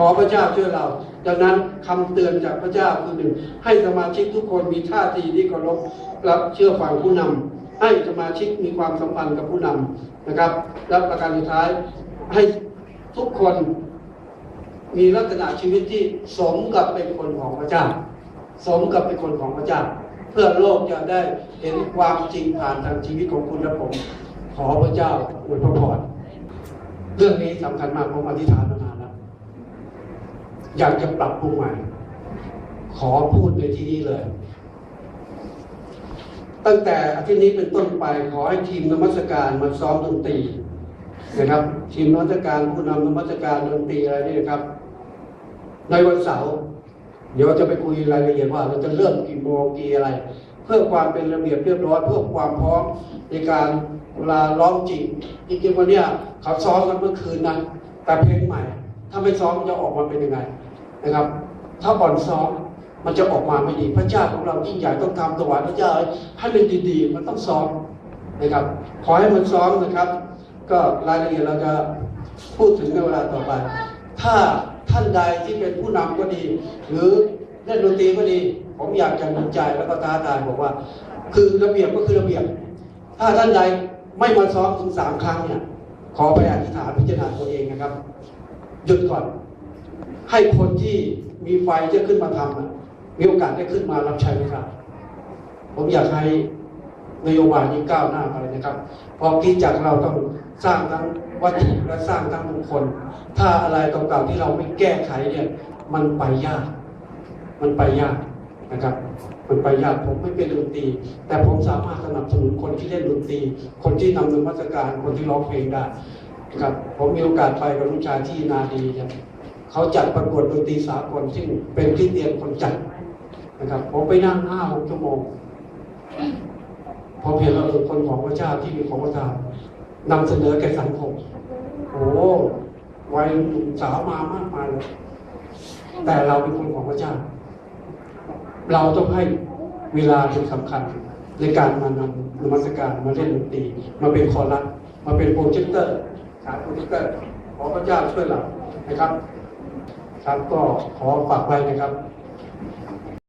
ขอพระเจ้าช่วยเรา ดังนั้นคำเตือนจากพระเจ้าคือหนึ่งให้สมาชิกทุกคนมีท่าทีที่เคารพรับเชื่อฟังผู้นำให้สมาชิกมีความสัมพันธ์กับผู้นำนะครับ และประการสุดท้ายให้ทุกคนมีลักษณะชีวิตที่สมกับเป็นคนของพระเจ้า สมกับเป็นคนของพระเจ้า เพื่อโลกจะได้เห็นความจริงผ่านทางชีวิตของคุณและผม ขอพระเจ้าอวยพระพรเรื่องนี้สำคัญมากผมอธิษฐานมานานแล้ว อยากจะปรับปรุงใหม่ ขอพูดในที่นี้เลย ตั้งแต่อาทิตย์นี้เป็นต้นไปขอให้ทีมนมัสการมาซ้อมดนตรีนะครับ ทีมนมัสการผู้นำนมัสการดนตรีอะไรนี่นะครับ ในวันเสาร์เดี๋ยวจะไปคุยรายละเอียดว่าเราจะเริ่มกี่โมงกี่อะไร เพื่อความเป็นระเบียบเรียบร้อยเพื่อความพร้อมในการเวลาร้องจริงจริงๆวันเนี้ยเขาซ้อมกันเมื่อคืนนั้นแต่เพลงใหม่ ถ้าไม่ซ้อมจะออกมาเป็นยังไงนะครับ ถ้าบ่อนซ้อมมันจะออกมาไม่ดีพระเจ้าของเรายิ่งใหญ่ต้องทำถวายพระเจ้าให้มันดีๆ มันต้องซ้อมนะครับ ขอให้มันซ้อมนะครับ ก็รายละเอียดเราจะพูดถึงในเวลาต่อไป ถ้าท่านใดที่เป็นผู้นำก็ดี หรือเล่นดนตรีก็ดีผมอยากจะหนุนใจแล้วก็ท้าทายบอกว่า คือระเบียบก็คือระเบียบ ถ้าท่านใดไม่มาซ้อมถึงสามครั้งเนี่ยขอไปอธิษฐานพิจารณาตัวเองนะครับ หยุดก่อน ให้คนที่มีไฟจะขึ้นมาทำมีโอกาสได้ขึ้นมารับใช้ไหมครับผมอยากให้นโยบายนี้ก้าวหน้าไปนะครับเพราะคิดจากเราต้องสร้างทั้งวัตถุและสร้างทั้งบุคคล ถ้าอะไรเก่าๆที่เราไม่แก้ไขเนี่ยมันไปยาก มันไปยากนะครับ มันไปยากผมไม่เป็นดนตรี แต่ผมสามารถสนับสนุนคนที่เล่นดนตรี คนที่นำนมัสการคนที่ร้องเพลงได้ ครับ ผมมีโอกาสไปกับลูกชายที่นาดีเนี่ยเขาจัดประกวดดนตรีสากลซึ่งเป็นที่เตียนคนจัดนะครับ ผมไปนั่งห้าหกชั่วโมงพอเพียงเราเป็นคนของพระเจ้าที่มีของประทานนำเสนอแก่สังคมโอ้วัยหนุ่มสาวมามากมายเลยแต่เราเป็นคนของพระเจ้า เราต้องให้เวลาเป็นสำคัญในการมานำนมัสการมาเล่นดนตรีมาเป็นคอรัสมาเป็นโปรเจคเตอร์ สายโปรเจคเตอร์ขอพระเจ้าช่วยเรานะครับ ครับก็ขอฝากไว้นะครับ